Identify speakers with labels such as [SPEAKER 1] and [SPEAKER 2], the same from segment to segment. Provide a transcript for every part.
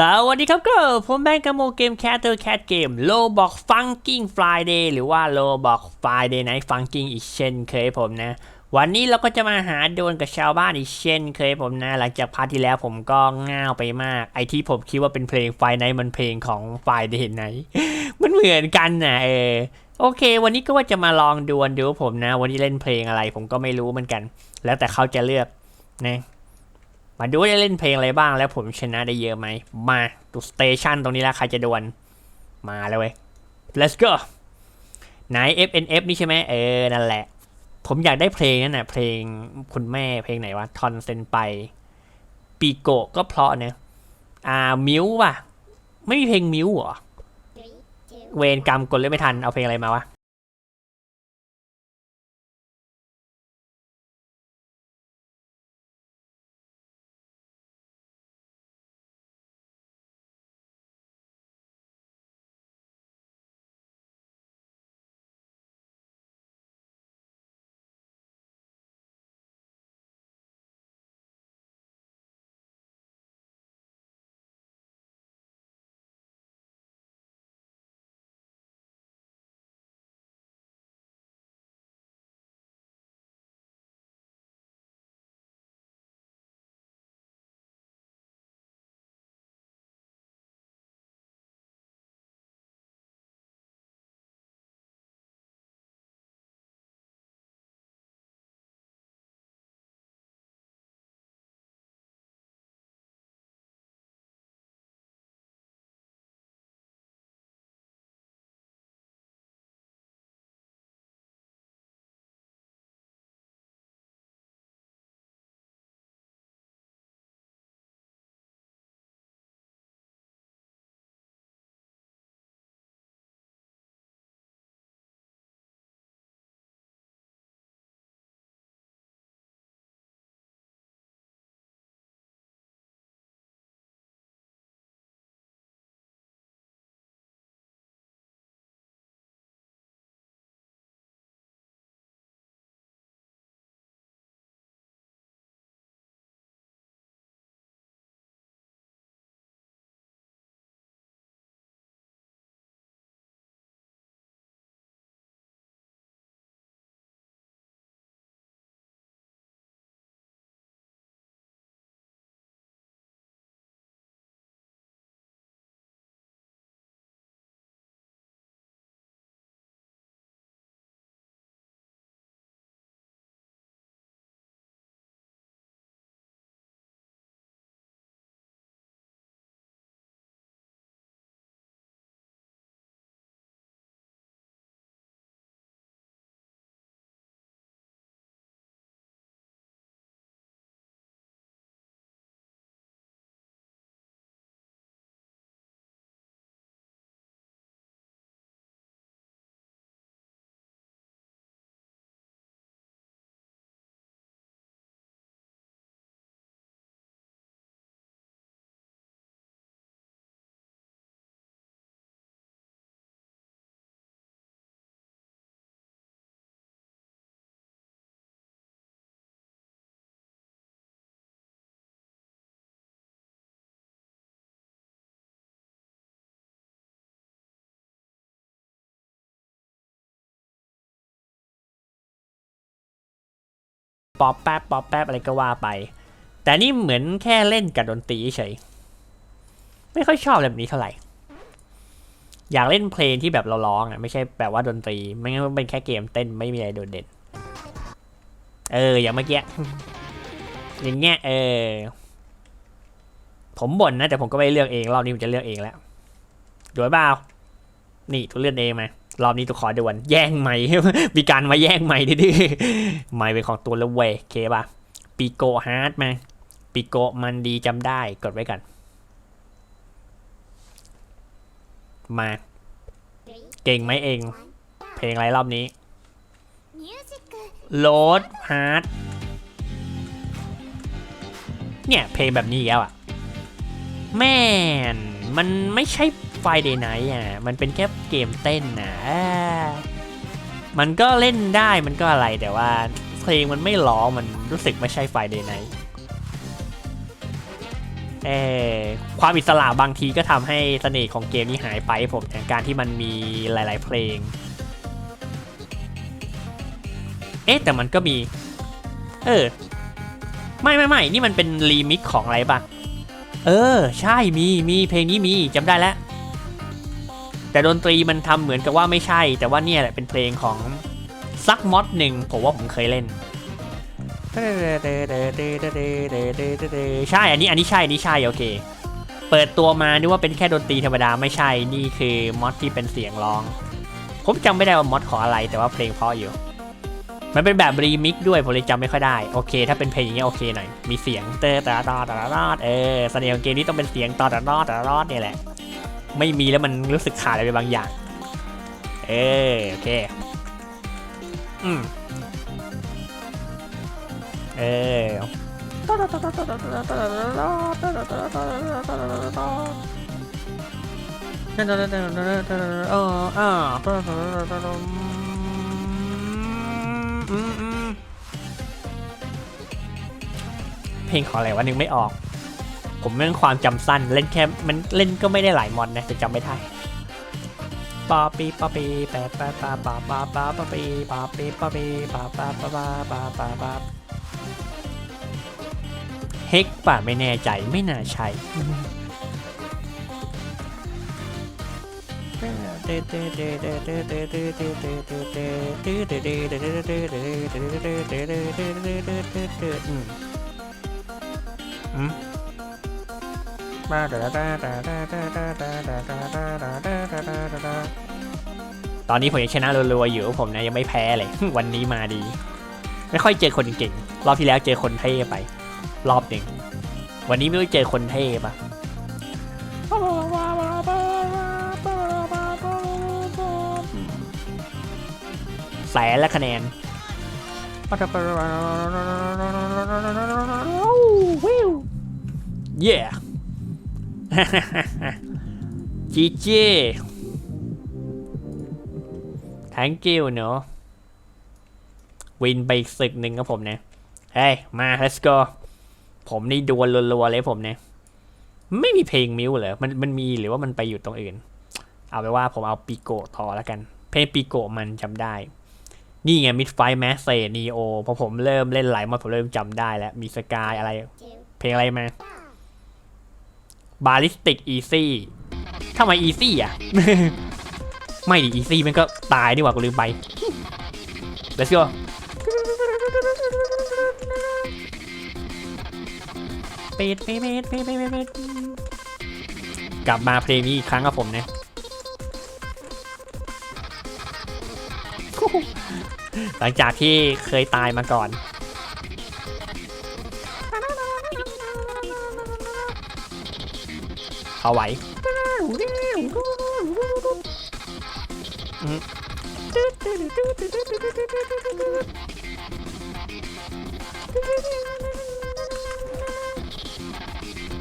[SPEAKER 1] สวัสดีครับก็ผมแบงค์กาโมเกมแคทเตอร์แคทเกมโลบอกฟังกิ้งฟ i ายเดย์หรือว่าโลบอกฟ i ายเดย์ไนฟังกิ้งอีกเช่นเคยผมนะ วันนี้เราก็จะมาหาโดวลกับชาวบ้านอีกเช่นเคยผมนะ หลังจากพาร์ทที่แล้วผมก็ง่าวไปมาก ไอที่ผมคิดว่าเป็นเพลงไฟไนมันเพลงของไฟเดย์ไนมันเหมือนกันนะเออโอเค วันนี้ก็ว่าจะมาลองดวลดูผมนะ วันนี้เล่นเพลงอะไรผมก็ไม่รู้เหมือนกัน แล้วแต่เขาจะเลือกนะ มาดูว่าจะเล่นเพลงอะไรบ้างแล้วผมชนะได้เยอะไหม มาดูสเตชันตรงนี้แล้วใครจะดวลมาเลยเว้ย let's go ไหน FNF นี่ใช่ไหมเออ นั่นแหละ ผมอยากได้เพลงนั่นน่ะเพลงคุณแม่เพลงไหนวะ ทอนเซนไป ปีโกะก็เพราะเนะอ่า มิวว่ะ ไม่มีเพลงมิวเหรอ เวรกรรมกดเล่นไม่ทัน เอาเพลงอะไรมาวะ ป๊อปแป๊บป๊อปแป๊บอะไรก็ว่าไป แต่นี่เหมือนแค่เล่นกับดนตรีเฉยไม่ค่อยชอบแบบนี้เท่าไหร่ อยากเล่นเพลงที่แบบเราร้องอะไม่ใช่แบบว่าดนตรี ไม่งั้นมันเป็นแค่เกมเต้นไม่มีอะไรโดดเด่น เออ อย่างเมื่อกี้ อย่างเงี้ยเออ ผมบ่นนะ แต่ผมก็ไม่เลือกเองรอบนี้ผมจะเลือกเองแล้วดูเปล่า นี่ทุกเลือกเองไหม รอบนี้ตัวขอเดวนแย่งไม่มีการมาแย่งไม่ดื้อไม่เป็นของตัวล้วเวเคป่ะปีโกฮาร์ดมาปีโกมันดีจำได้กดไว้กันมา เก่งไหมเอง เพลงอะไรรอบนี้โหลดฮาร์ดเนี่ย เพลงแบบนี้อีกแล้วอะ แม่น มันไม่ใช่ ไฟเดย์ไนอะมันเป็นแค่เกมเต้นนะมันก็เล่นได้มันก็อะไรแต่ว่าเพลงมันไม่ร้องมันรู้สึกไม่ใช่ไฟเดย์ไนเออความอิสระบางทีก็ทำให้เสน่ห์ของเกมนี้หายไปผมอย่างการที่มันมีหลาย ๆ เพลง เอ๊ะแต่มันก็มี เออ ไม่ไม่ไม่นี่มันเป็นรีมิกของอะไรปะเออ ใช่มีมีเพลงนี้มีจำได้แล้ว แต่ดนตรีมันทำเหมือนกับว่าไม่ใช่ แต่ว่าเนี่ยแหละเป็นเพลงของซักมอดหนึ่งผมว่าผมเคยเล่นใช่ อันนี้ อันนี้ใช่อันนี้ใช่โอเค เปิดตัวมานึกว่าเป็นแค่ดนตรีธรรมดาไม่ใช่ นี่คือมอดที่เป็นเสียงร้อง ผมจำไม่ได้ว่ามอดของอะไรแต่ว่าเพลงเพราะอยู่ มันเป็นแบบรีมิกด้วยผมเลยจำไม่ค่อยได้ โอเค ถ้าเป็นเพลงอย่างเงี้ยโอเคหน่อย มีเสียงเตอร์ตาตาตาตาเออเสน่ห์ของเกมนี้ต้องเป็นเสียงตาตาตาตาตาเนี่ยแหละ ไม่มีแล้วมันรู้สึกขาดอะไรไปบางอย่าง เออโอเค อืม เออเพลงขออะไรวะนึกไม่ออก ผมเรื่องความจำสั้นเล่นแค่มันเล่นก็ไม่ได้หลายมอนนะแต่จำไม่ได้ปาปีปาปีแปะปะปาปาปาปาปาปีปาปีปาปีปาปาปาปาปาปาปาเฮกป่ะไม่แน่ใจไม่น่าใช่อืม อืมตอนนี้ผมยังชนะรัวๆอยู่ผมนะยังไม่แพ้เลย วันนี้มาดี ไม่ค่อยเจอคนเก่งรอบที่แล้วเจอคนเท่ไป รอบหนึ่งวันนี้ไม่รู้เจอคนเท่ปะแสนและคะแนนวิว yeah จีจี thank you เนอะวินไปอีกศึกหนึ่งครับผมเนี่ยเฮ้ย มา let's go ผมนี่ดวลรัวๆเลยผมเนี่ยไม่มีเพลงมิวเหรอ มันมันมีหรือว่ามันไปอยู่ตรงอื่น เอาไปว่าผมเอาปีโกทอแล้วกัน เพลงปีโกมันจำได้ นี่ไงมิดไฟแมสเซนีโอพอผมเริ่มเล่นหลายมาผมเริ่มจำได้แล้ว มีสกายอะไร เพลงอะไรมา บาลิสติกอีซี่ทำไมอีซี่อะ ไม่ดิอีซี่มันก็ตายนี่หว่ากูลืมไป let's go ปิดปิดปิดปิดปิดปิดกลับมาเพลงนี้อีกครั้งกับผมเนี่ยหลังจากที่เคยตายมาก่อน เอาไหวอืม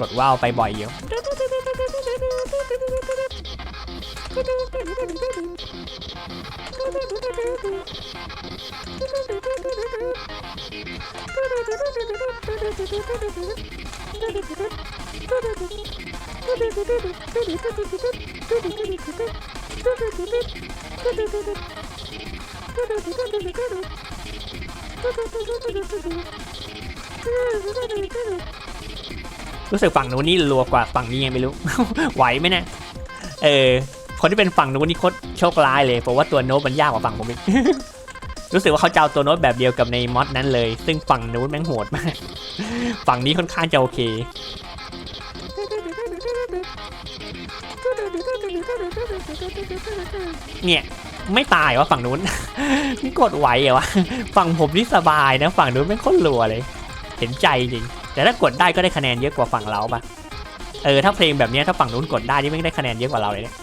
[SPEAKER 1] กดว่าวไปบ่อยอยู่ รู้สึกฝั่งนู้นนี่รัวกว่าฝั่งนี้ยังไม่รู้ ไหวไหมเนี่ยเออ คนที่เป็นฝั่งนู้นนี่โคตรโชคร้ายเลยเพราะว่าตัวโน้ตมันยากกว่าฝั่งผมอีกรู้สึกว่าเขาจะเอาตัวโน้ตแบบเดียวกับในมอดนั้นเลย ซึ่งฝั่งนู้นแม่งโหดมาก ฝั่งนี้ค่อนข้างจะโอเค เนี่ยไม่ตายวะฝั่งนู้นนี่กดไหวเหรอวะฝั่งผมนี่สบายนะฝั่งนู้นไม่งโคตรรัวเลย เห็นใจจริง แต่ถ้ากดได้ก็ได้คะแนนเยอะกว่าฝั่งเราปะเออถ้าเพลงแบบเนี้ยถ้าฝั่งนู้นกดได้นี่ไม่งได้คะแนนเยอะกว่าเราเลยเนี่ย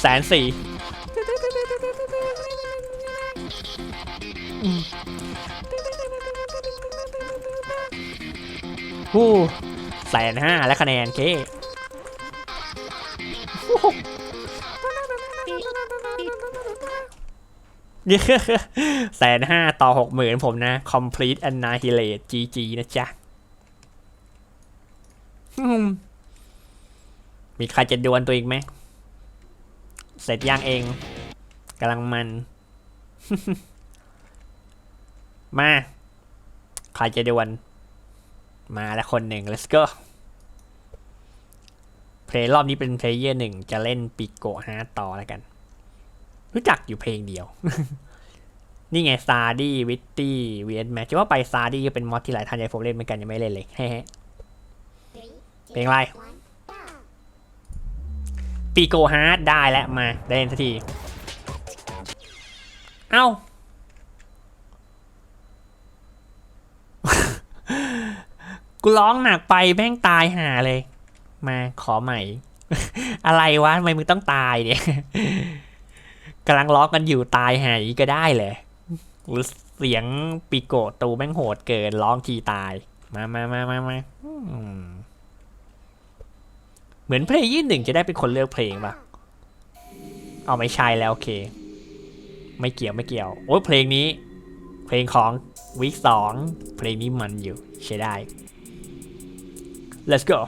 [SPEAKER 1] แสนสี่หู้แสนห้าและคะแนนเคแสนห้าต่อหกหมื่นผมนะ complete annihilate GG นะจ๊ะ มมีใครจะดวลตัวอีกไหม เสร็จย่างเองกำลังมัน มา ใครจะดวลมาแล้วคนหนึ่ง let's go เพลย์รอบนี้เป็นเพลเยอร์หนึ่งจะเล่นปิโกฮาร์ต่อแล้วกัน รู้จักอยู่เพลงเดียว นี่ไงซาดี้วิตตี้เวียนแมทจะว่าไปซาดี้ก็เป็นมอดที่หลายท่านอยากให้ผมเล่นเหมือนกันยังไม่เล่นเลยเฮ้เพลงอะไร ปีโกฮาร์ดได้แล้วมา ได้เล่นสักที เอ้า กูร้องหนักไปแม่งตายหาเลย มาขอใหม่ อะไรวะทำไมมึงต้องตายเนี่ยกำลังร้องกันอยู่ตายหายก็ได้เลยเสียงปีโกตูแม่งโหดเกินร้องทีตาย มามามามามาอืม เหมือนเพลงยี่หนึ่งจะได้เป็นคนเลือกเพลงปะเอาไม่ใช่แล้วโอเค ไม่เกี่ยวไม่เกี่ยว โอ้ยเพลงนี้ เพลงของวีคสองเพลงนี้มันอยู่ใช้ได้ let's go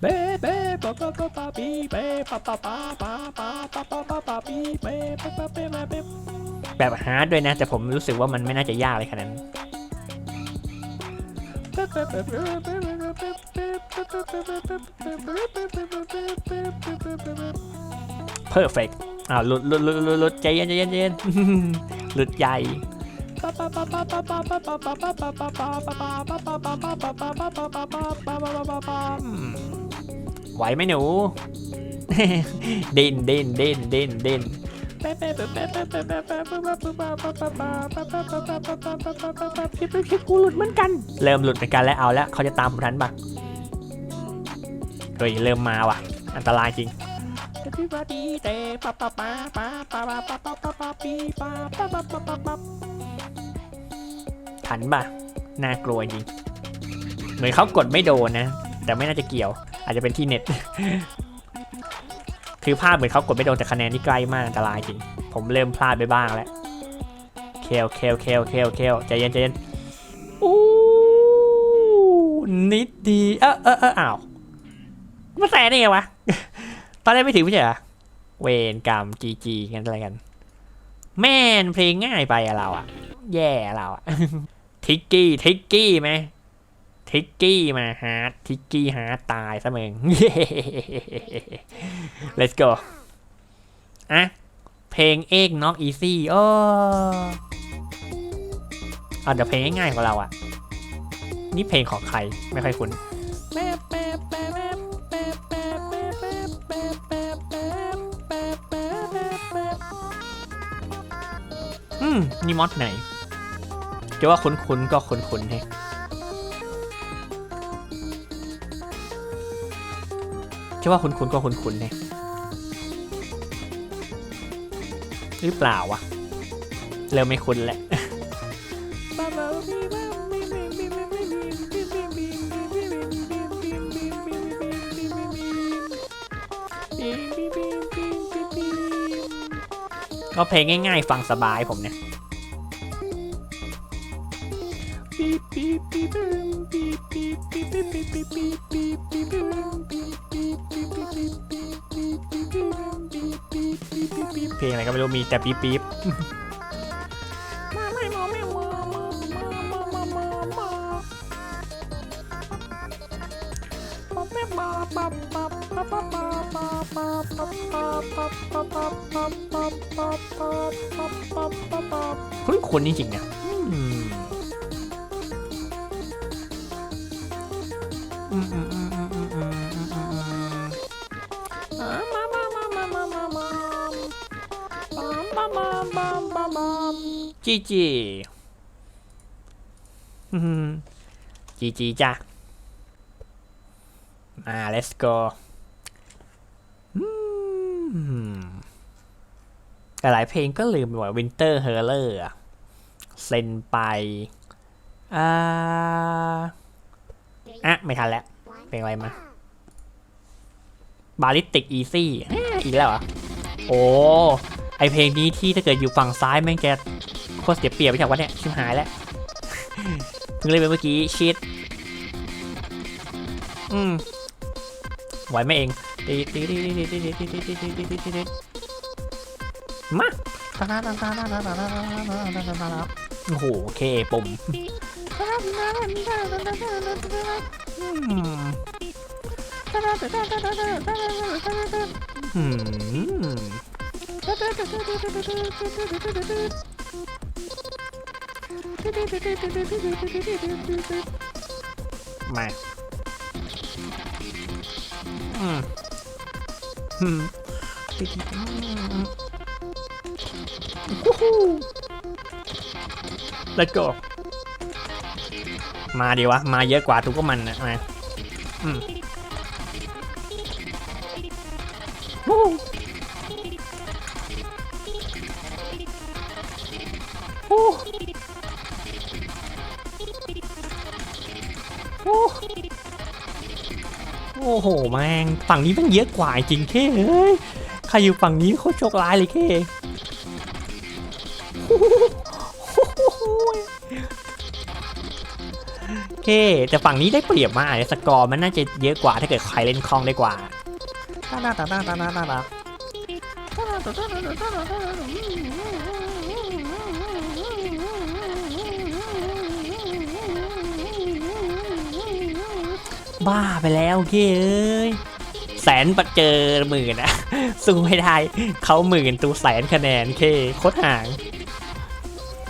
[SPEAKER 1] เบเบปะปะปะปะปีเบปะปะปะปะปะปะปะปะปะปีเบปะปะเบ้มาเบแบบฮาร์ดด้วยนะ แต่ผมรู้สึกว่ามันไม่น่าจะยากเลยขนาดนั้น perfect อ้าวหลุดหลุดหลุดหลุดลดใจเย็นใจเย็นใจเย็นหลุดใหญ่ไหวไหมหนูดินดินดินดินดิน กูหลุดเหมือนกัน เริ่มหลุดเหมือนกันแล้วเอาแล้วเขาจะตามผมทันปะเฮ้ยเริ่มมาว่ะ อันตรายจริงทันปะน่ากลัวจริง เหมือนเขากดไม่โดนนะ แต่ไม่น่าจะเกี่ยว อาจจะเป็นที่เน็ต คือภาพเหมือนเขากดไม่โดนแต่คะแนนนี่ใกล้มากอันตรายจริง ผมเริ่มพลาดไปบ้างแล้วเคลเคลเคลเคลเคลใจเย็นใจเย็นอู้นิดดีเออเออเอออ้าวมาแสได้ไงวะ ตอนแรกไม่ถึงไม่ใช่เหรอเวนกรรมจีจีกันอะไรกัน แม่นเพลงง่ายไปอะเราอะแย่เราอะทิกกี้ทิกกี้ไหม ทิกกี้มาฮาร์ดทิกกี้ฮาร์ดตายซะมึง let's go อะ เพลงเอกน็อกอีซี่โอ้เอาเดี๋ยวเพลงง่ายๆของเราอะ นี่เพลงของใครไม่ค่อยคุ้นอืม นี่มอดไหนจะว่าคุ้นๆก็คุ้นๆให้ จะว่าคุ้นๆก็คุ้นๆให้หรือเปล่าวะเริ่มไม่คุ้นแหละก็เพลงง่ายๆ ฟังสบายผมเนี่ย แต่ปี๊บปี๊บคุ้นคุ้นจริงๆเนี่ยอืมอืม จีจีจีจีจ้ะมา let's go อืมแต่หลายเพลงก็ลืมไปว่า Winter h e r l e r อะเซนไปอ่าอะ ไม่ทันแล้ว เพลงอะไรมาบาลิสติกอีซี่อีกแล้วเหรอโอ้ ไอเพลงนี้ที่ถ้าเกิดอยู่ฝั่งซ้ายแม่งจะ คตรเสียเปรียบไปจากวะเนี่ยชิมหายแล้วเพิ่งเล่นไปเมื่อกี้ชิดอืมไหวไหมเองตีตีตีตีตีตีตีตีตีตีตีตีตีมาโอ้โหโอเคปุ่มอืม อืมมาอืมอืมวู้ฮู้ Let's go มาดีวะ มาเยอะกว่าทุกก็มันนะมาอืม อ้โหแม่งฝั่งนี้มันเยอะกว่าจริงเท่เอ้ยใครอยู่ฝั่งนี้โคตรโชคร้ายเลยเท่เคแต่ฝั่งนี้ได้เปรียบมากสกอร์มันน่าจะเยอะกว่าถ้าเกิดใครเล่นคล่องได้กว่าตาตาตาตาตาตาตา บ้าไปแล้วเคเอ้ยแสนปัดเจอหมื่นอะสู้ไม่ได้เขาหมื่นตูแสนคะแนนเคโคตรห่าง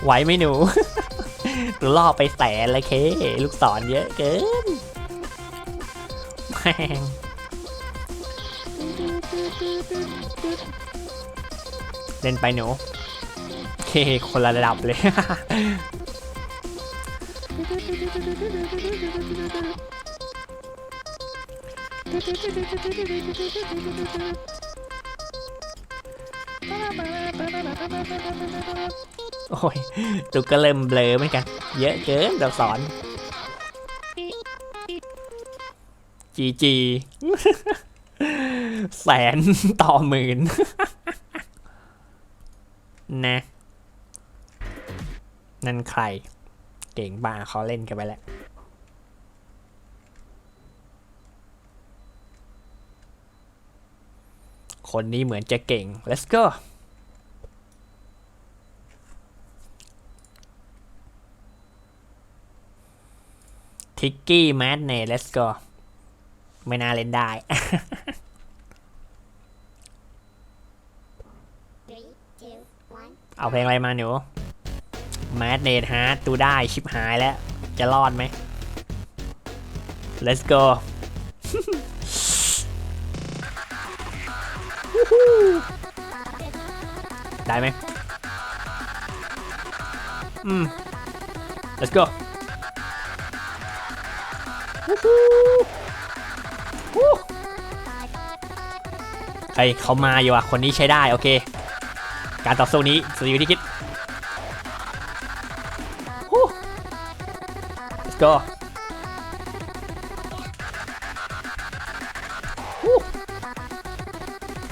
[SPEAKER 1] ไหวไหมหนูตัวล่อไปแสนเลยเค ลูกศรเยอะเกินแม่งเล่นไปหนูเคคนละระดับเลย โอ้ยตุกก็เริ่มเบลอเหมือนกัน เยอะเกินตัวสอนจีจีแสนต่อหมื่นนะ นั่นใคร เก่งบ้าเขาเล่นกันไปแล้ว คนนี้เหมือนจะเก่ง let's go ทิกกี้แมดเน่ let's go ไม่น่าเล่นได้
[SPEAKER 2] Three, two, one.
[SPEAKER 1] เอาเพลงอะไรมาหนูแมดเน h ฮาร์ดดูได้ชิบหายแล้ว จะรอดไหม let's go ได้ไหมอืม let's go ใครเขามาอยู่อะ คนนี้ใช้ได้ โอเค การต่อสู้นี้สุดอยู่ที่คิด Let's go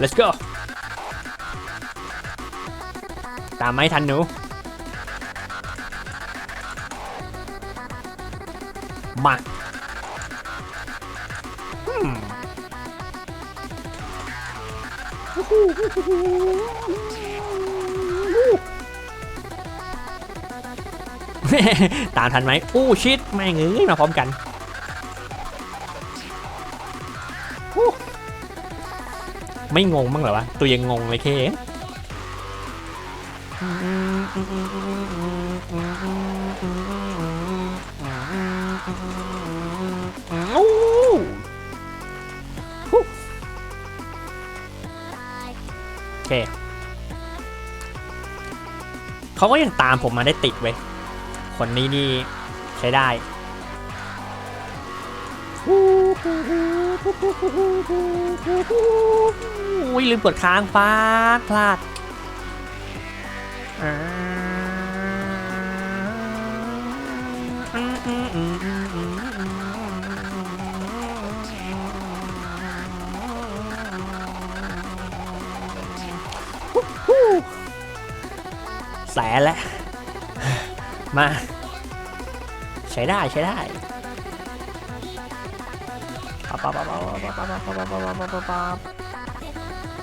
[SPEAKER 1] Let's go ตามไม่ทันหนู มาตามทันไหมอู้ชิดแม่งเอ้ยมาพร้อมกัน ไม่งงบ้างเหรอวะ ตัวยังงงเลยเคอู้ฮู้โอเคเขาก็ยังตามผมมาได้ติดเว้ย คนนี้นี่ใช้ได้ อุ้ยลืมกดค้างพลาดพลาดแสแล้วมา ใช้ได้ใช้ได้ป๊ะป๊ะป๊ะป๊ะป๊ะป๊ะป๊ะปะปะปะปะ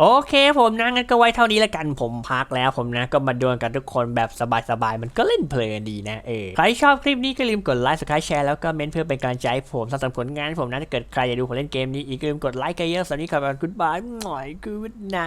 [SPEAKER 1] โอเคผมนะงั้นก็ไว้เท่านี้ละกันผมพักแล้วผมนะก็มาดวลกันทุกคนแบบสบายๆ มันก็เล่นเพลินดีนะเออใครชอบคลิปนี้ก็ลืมกดไลค์สกายแชร์แล้วก็เมนต์เพื่อเป็นกำลังใจผมสำหรับผลงานผมนะถ้าเกิดใครอยากดูผมเล่นเกมนี้อีกลืมกดไลค์กันเยอะสวัสดีครับคุณบายหน่อยกูดไน